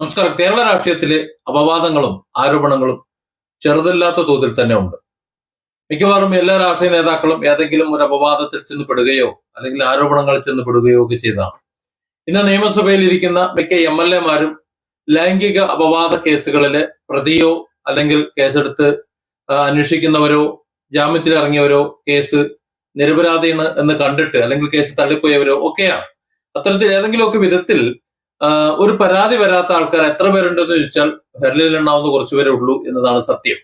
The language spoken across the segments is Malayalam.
നമസ്കാരം. കേരള രാഷ്ട്രീയത്തിലെ അപവാദങ്ങളും ആരോപണങ്ങളും ചെറുതില്ലാത്ത തോതിൽ തന്നെ ഉണ്ട്. മിക്കവാറും എല്ലാ രാഷ്ട്രീയ നേതാക്കളും ഏതെങ്കിലും ഒരു അപവാദത്തിൽ ചെന്ന് പെടുകയോ അല്ലെങ്കിൽ ആരോപണങ്ങളിൽ ചെന്ന് പെടുകയോ ഒക്കെ ചെയ്തതാണ്. ഇന്ന് നിയമസഭയിൽ ഇരിക്കുന്ന മിക്ക എം എൽ എമാരും ലൈംഗിക അപവാദ കേസുകളിലെ പ്രതിയോ അല്ലെങ്കിൽ കേസെടുത്ത് അന്വേഷിക്കുന്നവരോ ജാമ്യത്തിൽ ഇറങ്ങിയവരോ കേസ് നിരപരാധിയാണ് എന്ന് കണ്ടിട്ട് അല്ലെങ്കിൽ കേസ് തള്ളിപ്പോയവരോ ഒക്കെയാണ്. അത്തരത്തിൽ ഏതെങ്കിലുമൊക്കെ വിധത്തിൽ ഒരു പരാതി വരാത്ത ആൾക്കാർ എത്ര പേരുണ്ടെന്ന് ചോദിച്ചാൽ വിരലിൽ എണ്ണാവുന്ന കുറച്ചുപേരെ ഉള്ളൂ എന്നതാണ് സത്യം.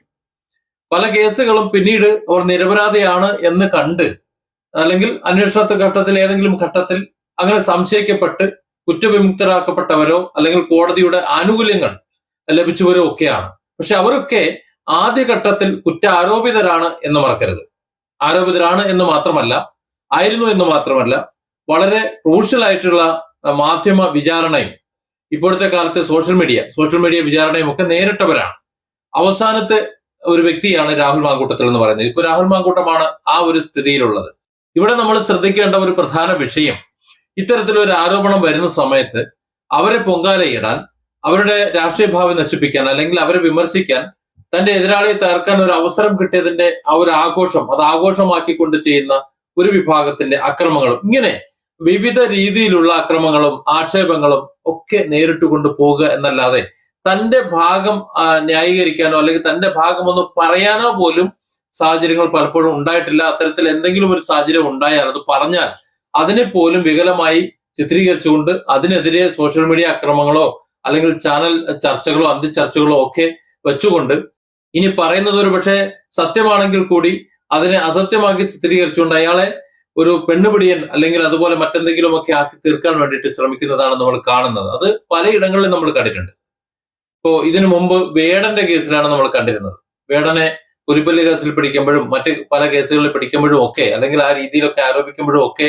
പല കേസുകളും പിന്നീട് അവർ നിരപരാധിയാണ് എന്ന് കണ്ട് അല്ലെങ്കിൽ അന്വേഷണ ഘട്ടത്തിൽ ഏതെങ്കിലും ഘട്ടത്തിൽ അങ്ങനെ സംശയിക്കപ്പെട്ട് കുറ്റവിമുക്തരാക്കപ്പെട്ടവരോ അല്ലെങ്കിൽ കോടതിയുടെ ആനുകൂല്യങ്ങൾ ലഭിച്ചവരോ ഒക്കെയാണ്. പക്ഷെ അവരൊക്കെ ആദ്യഘട്ടത്തിൽ കുറ്റാരോപിതരാണ് എന്ന് മറക്കരുത്. ആരോപിതരാണ് എന്ന് മാത്രമല്ല ആയിരുന്നു എന്ന് മാത്രമല്ല വളരെ ക്രൂഷ്യൽ ആയിട്ടുള്ള മാധ്യമ വിചാരണയും ഇപ്പോഴത്തെ കാലത്തെ സോഷ്യൽ മീഡിയ സോഷ്യൽ മീഡിയ വിചാരണയും ഒക്കെ നേരിട്ടവരാണ്. അവസാനത്തെ ഒരു വ്യക്തിയാണ് രാഹുൽ മാങ്കൂട്ടത്തിൽ എന്ന് പറയുന്നത്. ഇപ്പൊ രാഹുൽ മാങ്കൂട്ടമാണ് ആ ഒരു സ്ഥിതിയിലുള്ളത്. ഇവിടെ നമ്മൾ ശ്രദ്ധിക്കേണ്ട ഒരു പ്രധാന വിഷയം ഇത്തരത്തിലൊരു ആരോപണം വരുന്ന സമയത്ത് അവരെ പൊങ്കാലയിടാൻ അവരുടെ രാഷ്ട്രീയ ഭാവി നശിപ്പിക്കാൻ അല്ലെങ്കിൽ അവരെ വിമർശിക്കാൻ തന്റെ എതിരാളിയെ തകർക്കാൻ ഒരു അവസരം കിട്ടിയതിന്റെ ആ ഒരു ആഘോഷം അത് ആഘോഷമാക്കിക്കൊണ്ട് ചെയ്യുന്ന ഒരു വിഭാഗത്തിന്റെ അക്രമങ്ങളും ഇങ്ങനെ വിവിധ രീതിയിലുള്ള അക്രമങ്ങളും ആക്ഷേപങ്ങളും ഒക്കെ നേരിട്ട് കൊണ്ട് പോകുക എന്നല്ലാതെ തന്റെ ഭാഗം ന്യായീകരിക്കാനോ അല്ലെങ്കിൽ തന്റെ ഭാഗം ഒന്ന് പറയാനോ പോലും സാഹചര്യങ്ങൾ പലപ്പോഴും ഉണ്ടായിട്ടില്ല. അത്തരത്തിൽ എന്തെങ്കിലും ഒരു സാഹചര്യം ഉണ്ടായാൽ അത് പറഞ്ഞാൽ അതിനെ പോലും വികലമായി ചിത്രീകരിച്ചുകൊണ്ട് അതിനെതിരെ സോഷ്യൽ മീഡിയ അക്രമങ്ങളോ അല്ലെങ്കിൽ ചാനൽ ചർച്ചകളോ അന്ത്യചർച്ചകളോ ഒക്കെ വെച്ചുകൊണ്ട് ഇനി പറയുന്നത് ഒരു പക്ഷേ സത്യമാണെങ്കിൽ കൂടി അതിനെ അസത്യമാക്കി ചിത്രീകരിച്ചുകൊണ്ട് അയാളെ ഒരു പെണ്ണുപിടിയൻ അല്ലെങ്കിൽ അതുപോലെ മറ്റെന്തെങ്കിലും ഒക്കെ ആക്കി തീർക്കാൻ വേണ്ടിയിട്ട് ശ്രമിക്കുന്നതാണ് നമ്മൾ കാണുന്നത്. അത് പലയിടങ്ങളിലും നമ്മൾ കണ്ടിട്ടുണ്ട്. ഇപ്പോ ഇതിനു മുമ്പ് വേടന്റെ കേസിലാണ് നമ്മൾ കണ്ടിരുന്നത്. വേടനെ പുലിപ്പല്ലി കേസിൽ പിടിക്കുമ്പോഴും മറ്റ് പല കേസുകളിൽ പിടിക്കുമ്പോഴും ഒക്കെ അല്ലെങ്കിൽ ആ രീതിയിലൊക്കെ ആരോപിക്കുമ്പോഴും ഒക്കെ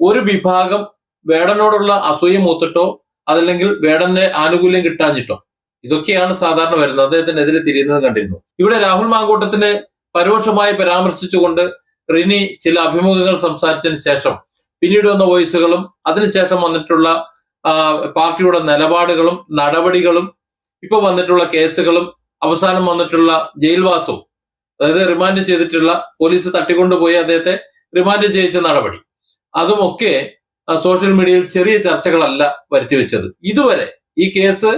ഒരു വിഭാഗം വേടനോടുള്ള അസൂയ മൂത്തിട്ടോ അതല്ലെങ്കിൽ വേടന്റെ ആനുകൂല്യം കിട്ടാഞ്ഞിട്ടോ. ഇതൊക്കെയാണ് സാധാരണ വരുന്നത്. അദ്ദേഹത്തിനെതിരെ തിരിയുന്നത് കണ്ടിരുന്നു. ഇവിടെ രാഹുൽ മാങ്കൂട്ടത്തിന് പരോക്ഷമായി പരാമർശിച്ചുകൊണ്ട് റിനി ചില അഭിമുഖങ്ങൾ സംസാരിച്ചതിന് ശേഷം പിന്നീട് വന്ന വോയിസുകളും അതിനുശേഷം വന്നിട്ടുള്ള പാർട്ടിയുടെ നിലപാടുകളും നടപടികളും ഇപ്പൊ വന്നിട്ടുള്ള കേസുകളും അവസാനം വന്നിട്ടുള്ള ജയിൽവാസവും അതായത് റിമാൻഡ് ചെയ്തിട്ടുള്ള പോലീസ് തട്ടിക്കൊണ്ടുപോയി അദ്ദേഹത്തെ റിമാൻഡ് ചെയ്യിച്ച നടപടി. അതുമൊക്കെ സോഷ്യൽ മീഡിയയിൽ ചെറിയ ചർച്ചകളല്ല വരുത്തിവെച്ചത്. ഇതുവരെ ഈ കേസ്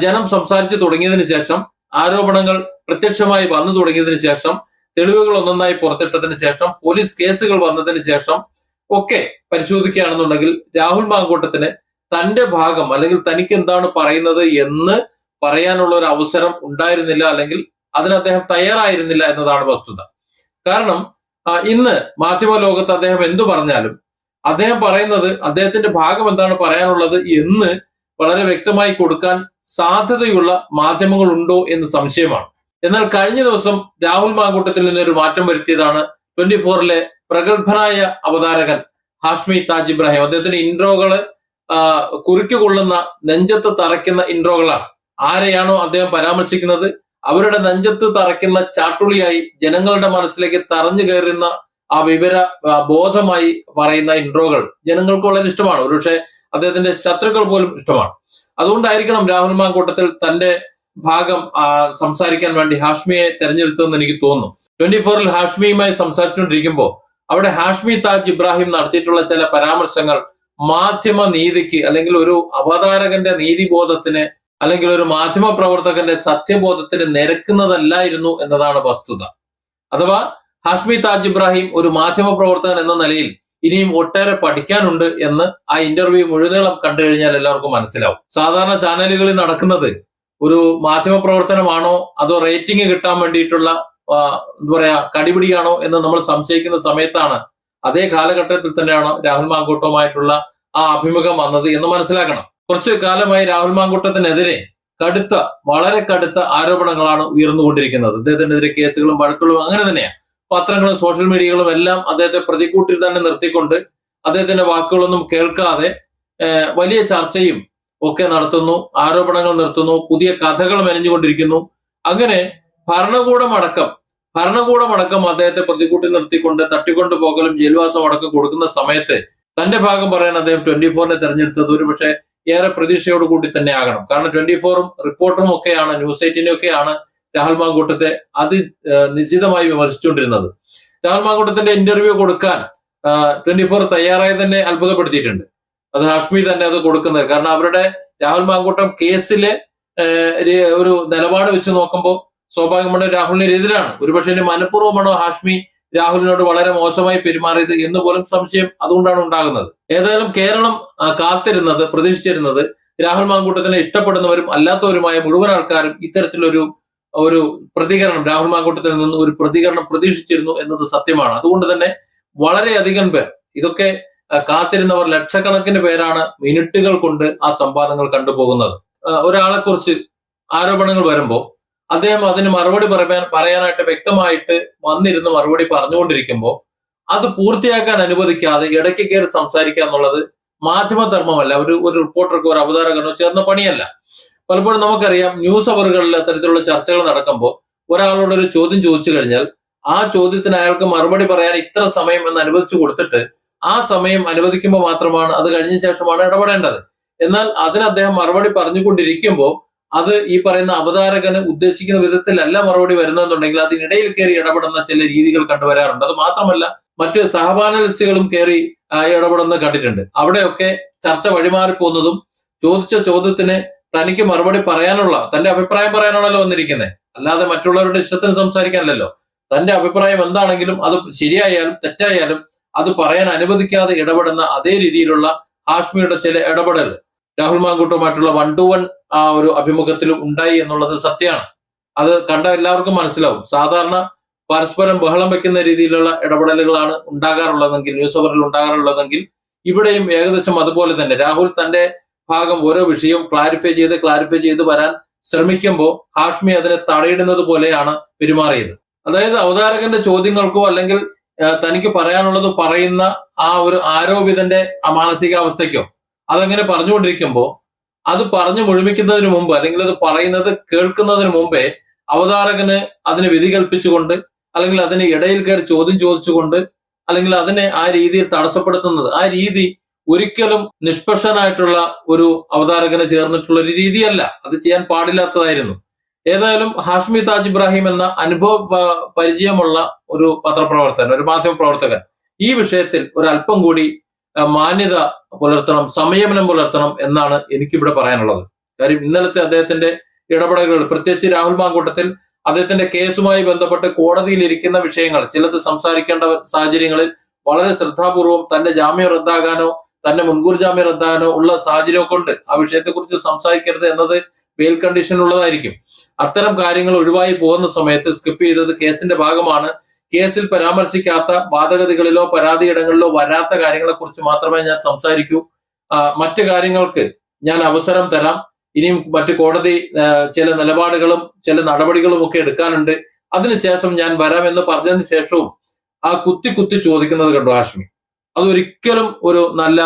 ജനം സംസാരിച്ചു തുടങ്ങിയതിനു ശേഷം ആരോപണങ്ങൾ പ്രത്യക്ഷമായി വന്നു തുടങ്ങിയതിനു ശേഷം തെളിവുകൾ ഒന്നൊന്നായി പുറത്തിട്ടതിന് ശേഷം പോലീസ് കേസുകൾ വന്നതിന് ശേഷം ഒക്കെ പരിശോധിക്കുകയാണെന്നുണ്ടെങ്കിൽ രാഹുൽ മാങ്കൂട്ടത്തിന് തന്റെ ഭാഗം അല്ലെങ്കിൽ തനിക്ക് എന്താണ് പറയുന്നത് എന്ന് പറയാനുള്ള ഒരു അവസരം ഉണ്ടായിരുന്നില്ല അല്ലെങ്കിൽ അതിന് അദ്ദേഹം തയ്യാറായിരുന്നില്ല എന്നതാണ് വസ്തുത. കാരണം ഇന്ന് മാധ്യമ ലോകത്ത് അദ്ദേഹം എന്തു പറഞ്ഞാലും അദ്ദേഹം പറയുന്നത് അദ്ദേഹത്തിന്റെ ഭാഗം എന്താണ് പറയാനുള്ളത് എന്ന് വളരെ വ്യക്തമായി കൊടുക്കാൻ സാധ്യതയുള്ള മാധ്യമങ്ങൾ ഉണ്ടോ എന്ന് സംശയമാണ്. എന്നാൽ കഴിഞ്ഞ ദിവസം രാഹുൽ മാങ്കൂട്ടത്തിൽ നിന്നൊരു മാറ്റം വരുത്തിയതാണ് ട്വന്റി ഫോറിലെ പ്രഗത്ഭനായ അവതാരകൻ ഹാഷ്മി താജ് ഇബ്രാഹിം. അദ്ദേഹത്തിന്റെ ഇൻട്രോകൾ ആ, കുറിക്ക് കൊള്ളുന്ന നെഞ്ചത്ത് തറയ്ക്കുന്ന ഇൻട്രോകളാണ്. ആരെയാണോ അദ്ദേഹം പരാമർശിക്കുന്നത്? അവരുടെ നെഞ്ചത്ത് തറയ്ക്കുന്ന ചാട്ടുളിയായി ജനങ്ങളുടെ മനസ്സിലേക്ക് തറഞ്ഞു കയറുന്ന ആ വിവര ബോധമായി പറയുന്ന ഇൻട്രോകൾ ജനങ്ങൾക്ക് വളരെ ഇഷ്ടമാണ്. ഒരുപക്ഷെ അദ്ദേഹത്തിന്റെ ശത്രുക്കൾ പോലും ഇഷ്ടമാണ്. അതുകൊണ്ടായിരിക്കണം രാഹുൽ മാങ്കൂട്ടത്തിൽ തന്റെ ഭാഗം സംസാരിക്കാൻ വേണ്ടി ഹാഷ്മിയെ തെരഞ്ഞെടുത്തതെന്ന് എനിക്ക് തോന്നുന്നു. ട്വന്റി ഫോറിൽ ഹാഷ്മിയുമായി സംസാരിച്ചുകൊണ്ടിരിക്കുമ്പോൾ അവിടെ ഹാഷ്മി താജ് ഇബ്രാഹിം നടത്തിയിട്ടുള്ള ചില പരാമർശങ്ങൾ മാധ്യമ നീതിക്ക് അല്ലെങ്കിൽ ഒരു അവതാരകന്റെ നീതിബോധത്തിന് അല്ലെങ്കിൽ ഒരു മാധ്യമ പ്രവർത്തകന്റെ സത്യബോധത്തിന് നിരക്കുന്നതല്ലായിരുന്നു എന്നതാണ് വസ്തുത. അഥവാ ഹാഷ്മി താജ് ഇബ്രാഹിം ഒരു മാധ്യമ പ്രവർത്തകൻ എന്ന നിലയിൽ ഇനിയും ഒട്ടേറെ പഠിക്കാനുണ്ട് എന്ന് ആ ഇന്റർവ്യൂ മുഴുവനീളം കണ്ടു കഴിഞ്ഞാൽ എല്ലാവർക്കും മനസ്സിലാവും. സാധാരണ ചാനലുകളിൽ നടക്കുന്നത് ഒരു മാധ്യമ പ്രവർത്തനമാണോ അതോ റേറ്റിംഗ് കിട്ടാൻ വേണ്ടിയിട്ടുള്ള എന്താ പറയാ കടിപിടിയാണോ എന്ന് നമ്മൾ സംശയിക്കുന്ന സമയത്താണ് അതേ കാലഘട്ടത്തിൽ തന്നെയാണ് രാഹുൽ മാങ്കൂട്ടവുമായിട്ടുള്ള ആ അഭിമുഖം വന്നത് എന്ന് മനസ്സിലാക്കണം. കുറച്ച് കാലമായി രാഹുൽ മാങ്കൂട്ടത്തിനെതിരെ കടുത്ത വളരെ കടുത്ത ആരോപണങ്ങളാണ് ഉയർന്നുകൊണ്ടിരിക്കുന്നത്. അദ്ദേഹത്തിനെതിരെ കേസുകളും വഴക്കുകളും അങ്ങനെ തന്നെയാണ്. പത്രങ്ങളും സോഷ്യൽ മീഡിയകളും എല്ലാം അദ്ദേഹത്തെ പ്രതിക്കൂട്ടിൽ തന്നെ നിർത്തിക്കൊണ്ട് അദ്ദേഹത്തിന്റെ വാക്കുകളൊന്നും കേൾക്കാതെ വലിയ ചർച്ചയും ഒക്കെ നടത്തുന്നു ആരോപണങ്ങൾ നിർത്തുന്നു പുതിയ കഥകൾ മെനഞ്ഞുകൊണ്ടിരിക്കുന്നു. അങ്ങനെ ഭരണകൂടമടക്കം ഭരണകൂടമടക്കം അദ്ദേഹത്തെ പ്രതികൂട്ടി നിർത്തിക്കൊണ്ട് തട്ടിക്കൊണ്ടു പോകലും ജയിൽവാസം അടക്കം കൊടുക്കുന്ന സമയത്ത് തന്റെ ഭാഗം പറയാൻ അദ്ദേഹം ട്വന്റി ഫോറിനെ തെരഞ്ഞെടുത്തത് ഒരുപക്ഷെ ഏറെ പ്രതീക്ഷയോട് കൂടി തന്നെ ആകണം. കാരണം ട്വന്റി ഫോറും റിപ്പോർട്ടറും ഒക്കെയാണ് ന്യൂസ് എയ്റ്റീനും ഒക്കെയാണ് രാഹുൽ മാങ്കൂട്ടത്തെ അതി നിശ്ചിതമായി വിമർശിച്ചുകൊണ്ടിരുന്നത്. രാഹുൽ മാങ്കൂട്ടത്തിന്റെ ഇന്റർവ്യൂ കൊടുക്കാൻ ട്വന്റി ഫോർ തയ്യാറായി തന്നെ അത്ഭുതപ്പെടുത്തിയിട്ടുണ്ട്. അത് ഹാഷ്മി തന്നെ അത് കൊടുക്കുന്നത്. കാരണം അവരുടെ രാഹുൽ മാങ്കൂട്ടം കേസിലെ ഒരു നിലപാട് വെച്ച് നോക്കുമ്പോൾ സ്വാഭാവികമായിട്ടും രാഹുലിനെതിരാണ് ഒരുപക്ഷെ ഇനി മനഃപൂർവമാണോ ഹാഷ്മി രാഹുലിനോട് വളരെ മോശമായി പെരുമാറിയത് എന്ന് പോലും സംശയം അതുകൊണ്ടാണ് ഉണ്ടാകുന്നത്. ഏതായാലും കേരളം കാത്തിരുന്നത് പ്രതീക്ഷിച്ചിരുന്നത് രാഹുൽ മാങ്കൂട്ടത്തിനെ ഇഷ്ടപ്പെടുന്നവരും അല്ലാത്തവരുമായ മുഴുവൻ ആൾക്കാരും ഇത്തരത്തിലൊരു ഒരു പ്രതികരണം രാഹുൽ മാങ്കൂട്ടത്തിൽ നിന്ന് ഒരു പ്രതികരണം പ്രതീക്ഷിച്ചിരുന്നു എന്നത് സത്യമാണ്. അതുകൊണ്ട് തന്നെ വളരെയധികം പേർ ഇതൊക്കെ കാത്തിരുന്നവർ ലക്ഷക്കണക്കിന് പേരാണ് മിനിറ്റുകൾ കൊണ്ട് ആ സംവാദങ്ങൾ കണ്ടുപോകുന്നത്. ഒരാളെക്കുറിച്ച് ആരോപണങ്ങൾ വരുമ്പോൾ അദ്ദേഹം അതിന് മറുപടി പറയാൻ പറയാനായിട്ട് വ്യക്തമായിട്ട് വന്നിരുന്ന് മറുപടി പറഞ്ഞുകൊണ്ടിരിക്കുമ്പോൾ അത് പൂർത്തിയാക്കാൻ അനുവദിക്കാതെ ഇടയ്ക്ക് കയറി സംസാരിക്കുക എന്നുള്ളത് മാധ്യമധർമ്മമല്ല. ഒരു ഒരു റിപ്പോർട്ടർക്കോ ഒരു അവതാരകനോ ചേർന്ന പണിയല്ല. പലപ്പോഴും നമുക്കറിയാം ന്യൂസ് അവറുകളിൽ അത്തരത്തിലുള്ള ചർച്ചകൾ നടക്കുമ്പോൾ ഒരാളോട് ഒരു ചോദ്യം ചോദിച്ചു കഴിഞ്ഞാൽ ആ ചോദ്യത്തിന് അയാൾക്ക് മറുപടി പറയാൻ ഇത്ര സമയം എന്ന് അനുവദിച്ചു കൊടുത്തിട്ട് ആ സമയം അനുവദിക്കുമ്പോൾ മാത്രമാണ് അത് കഴിഞ്ഞ ശേഷമാണ് ഇടപെടേണ്ടത്. എന്നാൽ അതിന് അദ്ദേഹം മറുപടി പറഞ്ഞുകൊണ്ടിരിക്കുമ്പോൾ അത് ഈ പറയുന്ന അവതാരകന് ഉദ്ദേശിക്കുന്ന വിധത്തിലല്ല മറുപടി വരുന്നതെന്നുണ്ടെങ്കിൽ അതിനിടയിൽ കയറി ഇടപെടുന്ന ചില രീതികൾ കണ്ടുവരാറുണ്ട്. അത് മാത്രമല്ല മറ്റ് സഹപാനലിസ്റ്റുകളും കയറി ഇടപെടുന്നത് കണ്ടിട്ടുണ്ട്. അവിടെയൊക്കെ ചർച്ച വഴിമാറിപ്പോകുന്നതും ചോദിച്ച ചോദ്യത്തിന് തനിക്ക് മറുപടി പറയാനുള്ള തന്റെ അഭിപ്രായം പറയാനാണല്ലോ വന്നിരിക്കുന്നത് അല്ലാതെ മറ്റുള്ളവരുടെ ഇഷ്ടത്തിന് സംസാരിക്കാനല്ലോ തന്റെ അഭിപ്രായം എന്താണെങ്കിലും അത് ശരിയായാലും തെറ്റായാലും അത് പറയാൻ അനുവദിക്കാതെ ഇടപെടുന്ന അതേ രീതിയിലുള്ള ഹാഷ്മിയുടെ ചില ഇടപെടൽ. രാഹുൽ മാങ്കൂട്ടുമായിട്ടുള്ള വൺ ടു വൺ ആ ഒരു അഭിമുഖത്തിൽ ഉണ്ടായി എന്നുള്ളത് സത്യമാണ്. അത് കണ്ട എല്ലാവർക്കും മനസ്സിലാവും. സാധാരണ പരസ്പരം ബഹളം വെക്കുന്ന രീതിയിലുള്ള ഇടപെടലുകളാണ് ഉണ്ടാകാറുള്ളതെങ്കിൽ ന്യൂസ് ഓവറിൽ ഉണ്ടാകാറുള്ളതെങ്കിൽ ഇവിടെയും ഏകദേശം അതുപോലെ തന്നെ. രാഹുൽ തന്റെ ഭാഗം ഓരോ വിഷയവും ക്ലാരിഫൈ ചെയ്ത് ക്ലാരിഫൈ ചെയ്ത് വരാൻ ശ്രമിക്കുമ്പോൾ ഹാഷ്മി അതിനെ തടയിടുന്നത് പോലെയാണ് പെരുമാറിയത്. അതായത് അവതാരകന്റെ ചോദ്യങ്ങൾക്കോ അല്ലെങ്കിൽ തനിക്ക് പറയാനുള്ളത് പറയുന്ന ആ ഒരു ആരോപിതന്റെ മാനസികാവസ്ഥയ്ക്കോ? അതങ്ങനെ പറഞ്ഞുകൊണ്ടിരിക്കുമ്പോൾ അത് പറഞ്ഞു മുഴുമിക്കുന്നതിന് മുമ്പ് അല്ലെങ്കിൽ അത് പറയുന്നത് കേൾക്കുന്നതിന് മുമ്പേ അവതാരകന് അതിന് വിധി കൽപ്പിച്ചുകൊണ്ട് അല്ലെങ്കിൽ അതിന് ഇടയിൽ കയറി ചോദ്യം ചോദിച്ചുകൊണ്ട് അല്ലെങ്കിൽ അതിനെ ആ രീതിയിൽ തടസ്സപ്പെടുത്തുന്നത് ആ രീതി ഒരിക്കലും നിഷ്പക്ഷനായിട്ടുള്ള ഒരു അവതാരകന് ചേർന്നിട്ടുള്ള ഒരു രീതിയല്ല. അത് ചെയ്യാൻ പാടില്ലാത്തതായിരുന്നു. ഏതായാലും ഹാഷ്മി താജ് ഇബ്രാഹിം എന്ന അനുഭവ പരിചയമുള്ള ഒരു പത്രപ്രവർത്തകൻ ഒരു മാധ്യമ പ്രവർത്തകൻ. ഈ വിഷയത്തിൽ ഒരല്പം കൂടി മാന്യത പുലർത്തണം സംയമനം പുലർത്തണം എന്നാണ് എനിക്കിവിടെ പറയാനുള്ളത്. കാര്യം ഇന്നലത്തെ അദ്ദേഹത്തിന്റെ ഇടപെടലുകൾ പ്രത്യേകിച്ച് രാഹുൽ മാങ്കൂട്ടത്തിൽ അദ്ദേഹത്തിന്റെ കേസുമായി ബന്ധപ്പെട്ട് കോടതിയിൽ ഇരിക്കുന്ന വിഷയങ്ങൾ ചിലത് സംസാരിക്കേണ്ട സാഹചര്യങ്ങളിൽ വളരെ ശ്രദ്ധാപൂർവം തന്റെ ജാമ്യം റദ്ദാകാനോ തന്റെ മുൻകൂർ ജാമ്യം റദ്ദാകാനോ ഉള്ള സാഹചര്യം കൊണ്ട് ആ വിഷയത്തെക്കുറിച്ച് സംസാരിക്കരുത് എന്നത് ബെയിൽ കണ്ടീഷൻ ഉള്ളതായിരിക്കും. അത്തരം കാര്യങ്ങൾ ഒഴിവായി പോകുന്ന സമയത്ത് സ്കിപ്പ് ചെയ്തത് കേസിന്റെ ഭാഗമാണ്. കേസിൽ പരാമർശിക്കാത്ത വാദഗതികളിലോ പരാതിയിടങ്ങളിലോ വരാത്ത കാര്യങ്ങളെ കുറിച്ച് മാത്രമേ ഞാൻ സംസാരിക്കൂ. മറ്റു കാര്യങ്ങൾക്ക് ഞാൻ അവസരം തരാം. ഇനിയും മറ്റു കോടതി ചില നിലപാടുകളും ചില നടപടികളും ഒക്കെ എടുക്കാനുണ്ട്. അതിനുശേഷം ഞാൻ വരാമെന്ന് പറഞ്ഞതിന് ശേഷവും ആ കുത്തി കുത്തി ചോദിക്കുന്നത് കണ്ടു ഹാഷ്മി അതൊരിക്കലും ഒരു നല്ല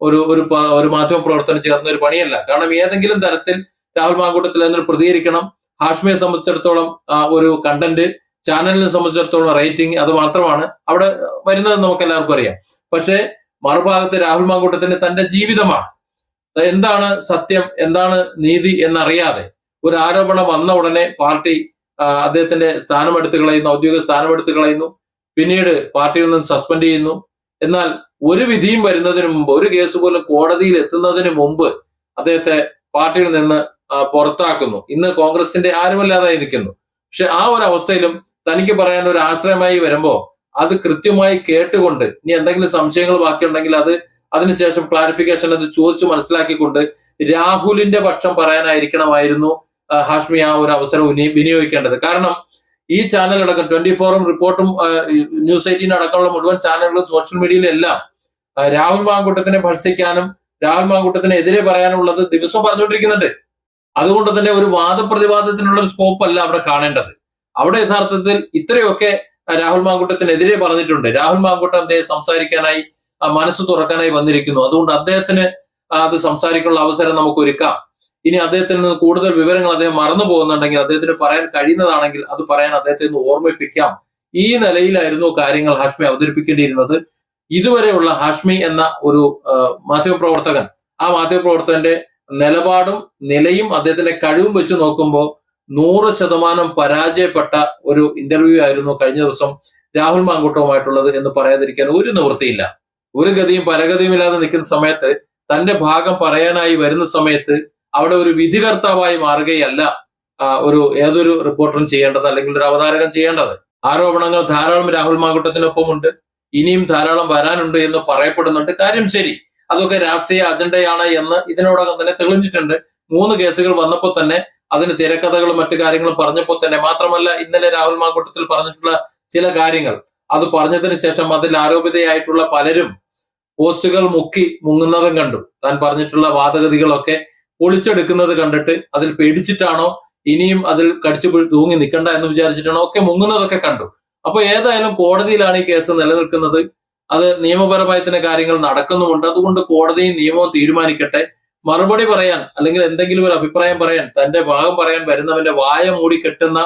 ഒരു ഒരു ഒരു മാധ്യമ പ്രവർത്തനം ചേർന്ന ഒരു പണിയല്ല. കാരണം ഏതെങ്കിലും തരത്തിൽ രാഹുൽ മാങ്കൂട്ടത്തിൽ അതിന് പ്രതികരിക്കണം. ഹാഷ്മിയെ സംബന്ധിച്ചിടത്തോളം ഒരു കണ്ടന്റ് ചാനലിനെ സംബന്ധിച്ചിടത്തോളം റേറ്റിംഗ് അത് മാത്രമാണ്. അവിടെ വരുന്നത് നമുക്ക് എല്ലാവർക്കും അറിയാം. പക്ഷേ മറുഭാഗത്ത് രാഹുൽ മാങ്കൂട്ടത്തിന് തന്റെ ജീവിതമാണ്. എന്താണ് സത്യം എന്താണ് നീതി എന്നറിയാതെ ഒരു ആരോപണം വന്ന ഉടനെ പാർട്ടി അദ്ദേഹത്തിന്റെ സ്ഥാനം എടുത്തു കളയുന്നു ഔദ്യോഗിക സ്ഥാനം എടുത്തു കളയുന്നു. പിന്നീട് പാർട്ടിയിൽ നിന്ന് സസ്പെൻഡ് ചെയ്യുന്നു. എന്നാൽ ഒരു വിധിയും വരുന്നതിന് മുമ്പ് ഒരു കേസ് പോലും കോടതിയിൽ എത്തുന്നതിന് മുമ്പ് അദ്ദേഹത്തെ പാർട്ടിയിൽ നിന്ന് പുറത്താക്കുന്നു. ഇന്ന് കോൺഗ്രസിന്റെ ആരുമല്ലാതായി നിൽക്കുന്നു പക്ഷെ ആ ഒരു അവസ്ഥയിലും തനിക്ക് പറയാൻ ഒരു ആശ്രയമായി വരുമ്പോ അത് കൃത്യമായി കേട്ടുകൊണ്ട് ഇനി എന്തെങ്കിലും സംശയങ്ങൾ ബാക്കിയുണ്ടെങ്കിൽ അത് അതിനുശേഷം ക്ലാരിഫിക്കേഷൻ അത് ചോദിച്ചു മനസ്സിലാക്കിക്കൊണ്ട് രാഹുലിന്റെ പക്ഷം പറയാനായിരിക്കണമായിരുന്നു ഹാഷ്മി ആ ഒരു അവസരം വിനിയോഗിക്കേണ്ടത്. കാരണം ഈ ചാനൽ അടക്കം ട്വന്റി ഫോറും റിപ്പോർട്ടും ന്യൂസ് എയ്റ്റീൻ അടക്കമുള്ള മുഴുവൻ ചാനലുകളും സോഷ്യൽ മീഡിയയിലെല്ലാം രാഹുൽ മാങ്കൂട്ടത്തിനെ ഭത്സിക്കാനും രാഹുൽ മാങ്കൂട്ടത്തിനെതിരെ പറയാനുള്ളത് ദിവസം പറഞ്ഞുകൊണ്ടിരിക്കുന്നുണ്ട്. അതുകൊണ്ട് തന്നെ ഒരു വാദപ്രതിവാദത്തിനുള്ള ഒരു സ്കോപ്പ് അല്ല അവിടെ കാണേണ്ടത്. അവിടെ യഥാർത്ഥത്തിൽ ഇത്രയൊക്കെ രാഹുൽ മാങ്കൂട്ടത്തിനെതിരെ പറഞ്ഞിട്ടുണ്ട്. രാഹുൽ മാങ്കൂട്ടന്റെ സംസാരിക്കാനായി മനസ്സ് തുറക്കാനായി വന്നിരിക്കുന്നു. അതുകൊണ്ട് അദ്ദേഹത്തിന് അത് സംസാരിക്കാനുള്ള അവസരം നമുക്ക് ഒരുക്കാം. ഇനി അദ്ദേഹത്തിൽ നിന്ന് കൂടുതൽ വിവരങ്ങൾ അദ്ദേഹം മറന്നു പോകുന്നുണ്ടെങ്കിൽ അദ്ദേഹത്തിന് പറയാൻ കഴിയുന്നതാണെങ്കിൽ അത് പറയാൻ അദ്ദേഹത്തെ ഒന്ന് ഓർമ്മിപ്പിക്കാം. ഈ നിലയിലായിരുന്നു കാര്യങ്ങൾ ഹാഷ്മി അവതരിപ്പിക്കേണ്ടിയിരുന്നത്. ഇതുവരെയുള്ള ഹാഷ്മി എന്ന ഒരു മാധ്യമപ്രവർത്തകൻ ആ മാധ്യമപ്രവർത്തകന്റെ നിലപാടും നിലയും അദ്ദേഹത്തിന്റെ കഴിവും വെച്ച് നോക്കുമ്പോൾ നൂറ് ശതമാനം പരാജയപ്പെട്ട ഒരു ഇന്റർവ്യൂ ആയിരുന്നു കഴിഞ്ഞ ദിവസം രാഹുൽ മാങ്കൂട്ടവുമായിട്ടുള്ളത് എന്ന് പറയാതിരിക്കാൻ ഒരു നിവൃത്തിയില്ല. ഒരു ഗതിയും പരഗതിയും ഇല്ലാതെ നിൽക്കുന്ന സമയത്ത് തന്റെ ഭാഗം പറയാനായി വരുന്ന സമയത്ത് അവിടെ ഒരു വിധികർത്താവായി മാറുകയല്ല ഒരു ഏതൊരു റിപ്പോർട്ടറും ചെയ്യേണ്ടത് അല്ലെങ്കിൽ ഒരു അവതാരകൻ ചെയ്യേണ്ടത്. ആരോപണങ്ങൾ ധാരാളം രാഹുൽ മാങ്കൂട്ടത്തിനൊപ്പമുണ്ട്. ഇനിയും ധാരാളം വരാനുണ്ട് എന്ന് പറയപ്പെടുന്നുണ്ട്. കാര്യം ശരി അതൊക്കെ രാഷ്ട്രീയ അജണ്ടയാണ് എന്ന് ഇതിനോടകം തന്നെ തെളിഞ്ഞിട്ടുണ്ട്. മൂന്ന് കേസുകൾ വന്നപ്പോൾ തന്നെ അതിന് തിരക്കഥകളും മറ്റു കാര്യങ്ങളും പറഞ്ഞപ്പോൾ തന്നെ മാത്രമല്ല ഇന്നലെ രാഹുൽ മാങ്കൂട്ടത്തിൽ പറഞ്ഞിട്ടുള്ള ചില കാര്യങ്ങൾ. അത് പറഞ്ഞതിന് ശേഷം അതിൽ ആരോപിതയായിട്ടുള്ള പലരും പോസ്റ്റുകൾ മുക്കി മുങ്ങുന്നതും കണ്ടു. താൻ പറഞ്ഞിട്ടുള്ള വാദഗതികളൊക്കെ പൊളിച്ചെടുക്കുന്നത് കണ്ടിട്ട് അതിൽ പേടിച്ചിട്ടാണോ ഇനിയും അതിൽ കടിച്ചു തൂങ്ങി നിൽക്കണ്ട എന്ന് വിചാരിച്ചിട്ടാണോ ഒക്കെ മുങ്ങുന്നതൊക്കെ കണ്ടു. അപ്പൊ ഏതായാലും കോടതിയിലാണ് ഈ കേസ് നിലനിൽക്കുന്നത്. അത് നിയമപരമായി തന്നെ കാര്യങ്ങൾ നടക്കുന്നുമുണ്ട്. അതുകൊണ്ട് കോടതിയും നിയമവും തീരുമാനിക്കട്ടെ. മറുപടി പറയാൻ അല്ലെങ്കിൽ എന്തെങ്കിലും ഒരു അഭിപ്രായം പറയാൻ തന്റെ ഭാഗം പറയാൻ വരുന്നവന്റെ വായ മൂടി കെട്ടുന്ന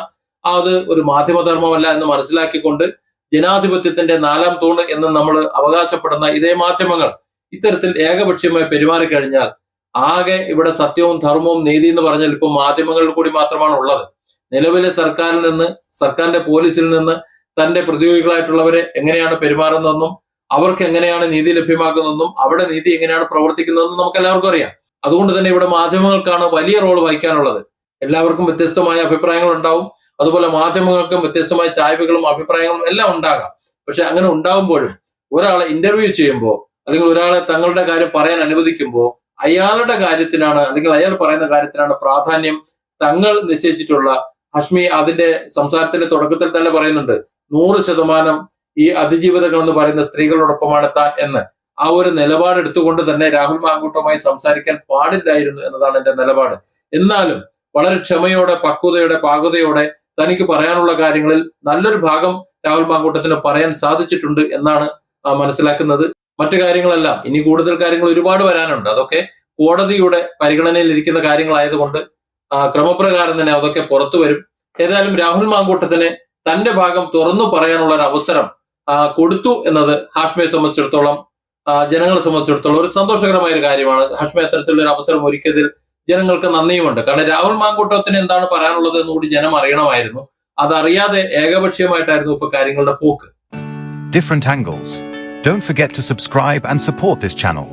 ആ അത് ഒരു മാധ്യമധർമ്മമല്ല എന്ന് മനസ്സിലാക്കിക്കൊണ്ട് ജനാധിപത്യത്തിന്റെ നാലാം തൂണ് എന്ന് നമ്മൾ അവകാശപ്പെടുന്ന ഇതേ മാധ്യമങ്ങൾ ഇത്തരത്തിൽ ഏകപക്ഷീയമായി പെരുമാറിക്കഴിഞ്ഞാൽ ആകെ ഇവിടെ സത്യവും ധർമ്മവും നീതി എന്ന് പറഞ്ഞാൽ ഇപ്പൊ മാധ്യമങ്ങളിൽ കൂടി മാത്രമാണ് ഉള്ളത്. നിലവിലെ സർക്കാരിൽ നിന്ന് സർക്കാരിന്റെ പോലീസിൽ നിന്ന് തന്റെ പ്രതിയോഗികളായിട്ടുള്ളവരെ എങ്ങനെയാണ് പെരുമാറുന്നതെന്നും അവർക്ക് എങ്ങനെയാണ് നീതി ലഭ്യമാക്കുന്നതെന്നും അവിടെ നീതി എങ്ങനെയാണ് പ്രവർത്തിക്കുന്നതെന്നും നമുക്ക് എല്ലാവർക്കും അറിയാം. അതുകൊണ്ട് തന്നെ ഇവിടെ മാധ്യമങ്ങൾക്കാണ് വലിയ റോൾ വഹിക്കാനുള്ളത്. എല്ലാവർക്കും വ്യത്യസ്തമായ അഭിപ്രായങ്ങൾ ഉണ്ടാവും. അതുപോലെ മാധ്യമങ്ങൾക്കും വ്യത്യസ്തമായ ചായ്വുകളും അഭിപ്രായങ്ങളും എല്ലാം ഉണ്ടാകാം. പക്ഷെ അങ്ങനെ ഉണ്ടാകുമ്പോഴും ഒരാളെ ഇന്റർവ്യൂ ചെയ്യുമ്പോൾ അല്ലെങ്കിൽ ഒരാളെ തങ്ങളുടെ കാര്യം പറയാൻ അനുവദിക്കുമ്പോൾ അയാളുടെ കാര്യത്തിനാണ് അല്ലെങ്കിൽ അയാൾ പറയുന്ന കാര്യത്തിനാണ് പ്രാധാന്യം തങ്ങൾ നിശ്ചയിച്ചിട്ടുള്ള. ഹഷ്മി അതിന്റെ സംസാരത്തിന്റെ തുടക്കത്തിൽ തന്നെ പറയുന്നുണ്ട് നൂറ് ശതമാനം ഈ അതിജീവിതകൾ എന്ന് പറയുന്ന സ്ത്രീകളോടൊപ്പമാണ് താൻ എന്ന് ആ ഒരു നിലപാടെടുത്തുകൊണ്ട് തന്നെ രാഹുൽ മാങ്കൂട്ടവുമായി സംസാരിക്കാൻ പാടില്ലായിരുന്നു എന്നതാണ് എന്റെ നിലപാട്. എന്നാലും വളരെ ക്ഷമയോടെ പക്വതയോടെ പാകതയോടെ തനിക്ക് പറയാനുള്ള കാര്യങ്ങളിൽ നല്ലൊരു ഭാഗം രാഹുൽ മാങ്കൂട്ടത്തിന് പറയാൻ സാധിച്ചിട്ടുണ്ട് എന്നാണ് മനസ്സിലാക്കുന്നത്. മറ്റു കാര്യങ്ങളെല്ലാം ഇനി കൂടുതൽ കാര്യങ്ങൾ ഒരുപാട് വരാനുണ്ട്. അതൊക്കെ കോടതിയുടെ പരിഗണനയിൽ ഇരിക്കുന്ന കാര്യങ്ങളായതുകൊണ്ട് ക്രമപ്രകാരം തന്നെ അതൊക്കെ പുറത്തു വരും. ഏതായാലും രാഹുൽ മാങ്കൂട്ടത്തിന് തന്റെ ഭാഗം തുറന്നു പറയാനുള്ള ഒരു അവസരം കൊടുത്തു എന്നത് ഹാഷ്മയെ സംബന്ധിച്ചിടത്തോളം ജനങ്ങളെ സംബന്ധിച്ചിടത്തോളം ഒരു സന്തോഷകരമായ ഒരു കാര്യമാണ് ഹാഷ്മ അത്തരത്തിലുള്ള ഒരു അവസരം ഒരുക്കിയതിൽ ജനങ്ങൾക്ക് നന്ദിയുമുണ്ട് കാരണം രാഹുൽ മാങ്കൂട്ടത്തിന് എന്താണ് പറയാനുള്ളത് എന്നുകൂടി ജനം അറിയണമായിരുന്നു അതറിയാതെ ഏകപക്ഷീയമായിട്ടായിരുന്നു ഇപ്പൊ കാര്യങ്ങളുടെ പോക്ക് different angles. Don't forget to subscribe and support this channel.